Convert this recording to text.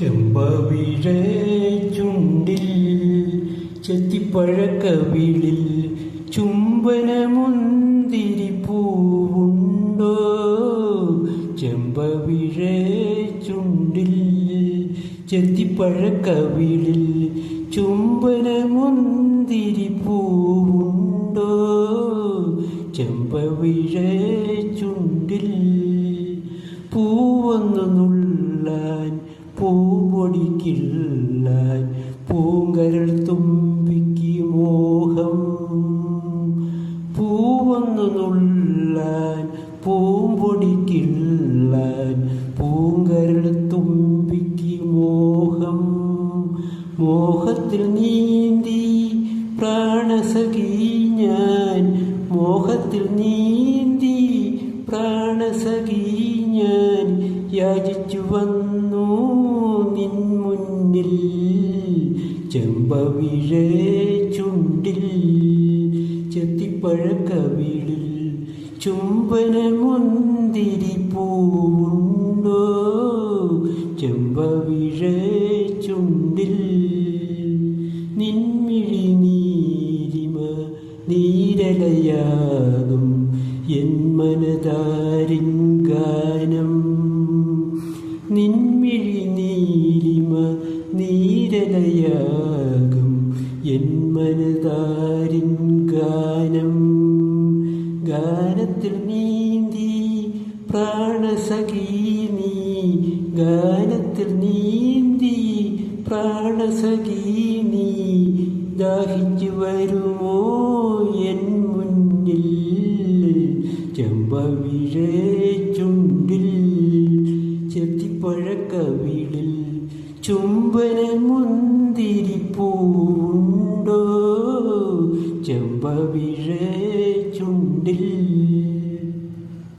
ചെമ്പവിഴ ചുണ്ടിൽ ചെത്തിപ്പഴക്കവിളിൽ ചുംബനമുന്തിരി പൂവുണ്ടോ? ചെമ്പവിഴ ചുണ്ടിൽ ചെത്തിപ്പഴക്കവിളിൽ ചുംബനമുന്തിരി പൂവുണ്ടോ? ചെമ്പവിഴ ചുണ്ടിൽ പൂവൊന്നു നുള്ളാൻ പൂപൊടിക്കില്ലാൻ പൂങ്കരൾ തുമ്പിക്ക് മോഹം. പൂവൊന്നു നുള്ളാൻ പൂമ്പൊടിക്കില്ലാൻ പൂങ്കരൾ തുമ്പിക്ക് മോഹം. മോഹത്തിൽ നീന്തി പ്രാണസഖി ഞാൻ മോഹത്തിൽ നീന്തി പ്രാണസഖി ഞാൻ യാചിച്ചു വന്നു. ചെമ്പവിഴ ചുണ്ടിൽ ചെത്തിപ്പഴക്കവിളിൽ ചുംബനമുന്തിരി പൂവുണ്ടോ? ചെമ്പവിഴേ ചുണ്ടിൽ നിൻമിഴി നീരിമ നീരലയാകും എൻ മനതാരിൻ ഗാനം നീരലയാകും എൻ മനതാരിൻ ഗാനം. ഗാനത്തിൽ നീന്തി പ്രാണസഖീനി. നീ ഗാനത്തിൽ നീന്തി പ്രാണസഖീനി. നീ ദാഹിച്ചു വരുമോ എൻ മുന്നിൽ? ചെമ്പവിഴേ ചുണ്ടിൽ. ചെത്തിപ്പഴക്കവിളിൽ ചുംബനമുന്തിരി പൂണ്ടോ ചെമ്പവിഴ ചുണ്ടിൽ